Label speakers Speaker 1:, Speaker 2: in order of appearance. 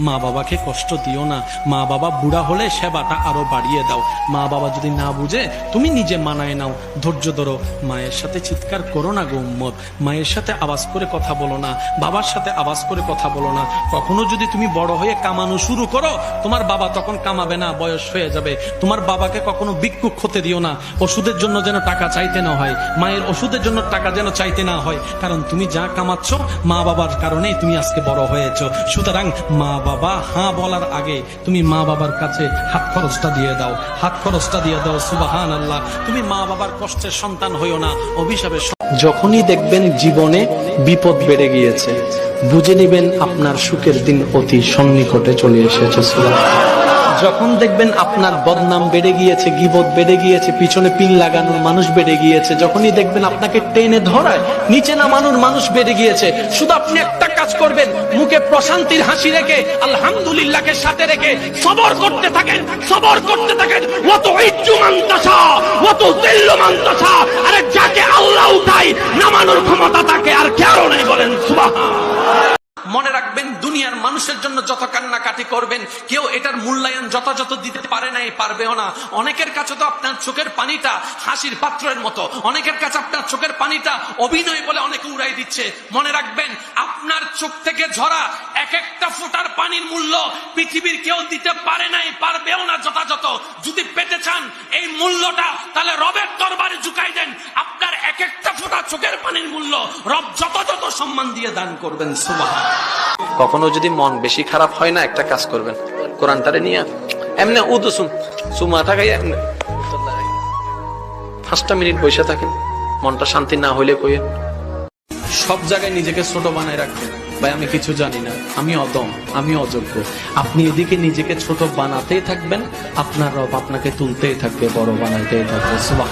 Speaker 1: মা বাবাকে কষ্ট দিও না। মা বাবা বুড়া হলে সেবাটা আরও বাড়িয়ে দাও। মা বাবা যদি না বুঝে, তুমি নিজে মানায় নাও। ধৈর্য ধরো। মায়ের সাথে চিৎকার করো না গো মায়ের সাথে আওয়াজ করে কথা বলো না। বাবার সাথে আওয়াজ করে কথা বলো না। কখনো যদি তুমি বড় হয়ে কামানো শুরু করো, তোমার বাবা তখন কামাবে না, বয়স হয়ে যাবে। তোমার বাবাকে কখনো ভিক্ষুক হতে দিও না। ওষুধের জন্য যেন টাকা চাইতে না হয়। মায়ের ওষুধের জন্য টাকা যেন চাইতে না হয়। কারণ তুমি যা কামাচ্ছ মা বাবার কারণেই তুমি আজকে বড় হয়েছ। সুতরাং মা বাবা হ্যাঁ বলার আগে তুমি মা বাবার কাছে হাত খরচটা দিয়ে দাও হাত খরচটা দিয়ে দাও সুবাহান আল্লাহ তুমি মা বাবার কষ্টের সন্তান হইও না, অভিশাপে যখনই দেখবেন জীবনে বিপদ বেড়ে গিয়েছে, বুঝে নিবেন আপনার সুখের দিন অতি সন্নিকটে চলে এসেছে, সুবহানাল্লাহ। যখন দেখবেন আপনার বদনাম বেড়ে গিয়েছে, গিবত বেড়ে গিয়েছে, পিছনে পিন লাগানোর মানুষ বেড়ে গিয়েছে, যখনই দেখবেন আপনাকে টেনে ধরায়, নিচে নামানোর মানুষ বেড়ে গিয়েছে, শুধু আপনি একটা কাজ করবেন, মুখে প্রশান্তির হাসি রেখে, আলহামদুলিল্লাহকে সাথে রেখে, সবর করতে থাকেন, সবর করতে থাকেন। অত ইজ্জু মান্তাসা অত দিল্ল মান্তাসা আরে যাকে আল্লাহ উঠাই, নামানোর ক্ষমতা তাকে আর কেউ নেই বলেন, সুবহান। মনে রাখবেন, দুনিয়ার মানুষের জন্য যত কান্নাকাটি করবেন। কেউ এটার মূল্যায়ন যথাযথ দিতে পারে নাই, পারবেও না। অনেকের কাছে তো আপনার চোখের পানিটা হাসির পাত্রের মতো। অনেকের কাছে আপনার চোখের পানিটা অভিনয় বলে অনেকে উড়াই দিচ্ছে। মনে রাখবেন, আপনার চোখ থেকে ঝরা এক একটা ফোটার পানির মূল্য পৃথিবীর কেউ দিতে পারে নাই, পারবেও না যথাযথ। যদি পেতে চান এই মূল্যটা, তাহলে রবের দরবারে ঝুঁকাই দেন আপনার এক একটা ফোঁটা চোখের পানির মূল্য রব যথাযথ সম্মান দিয়ে দান করবেন সুবাহ কখনো যদি মন বেশি খারাপ হয় না একটা কাজ করবেন। কোরআনটারে নিয়ে এমনি উদু সুম থাকাই এমনি। পাঁচটা মিনিট বসে থাকেন মনটা শান্তি না হইলে কইেন সব জায়গায় নিজেকে ছোট বানায় রাখবেন। ভাই আমি কিছু জানি না আমি অদম আমি অযোগ্য। আপনি এদিকে নিজেকে ছোট বানাতেই থাকবেন আপনার রব আপনাকে তুলতেই থাকবে বড় বানাইতেই থাকবে সুবাহ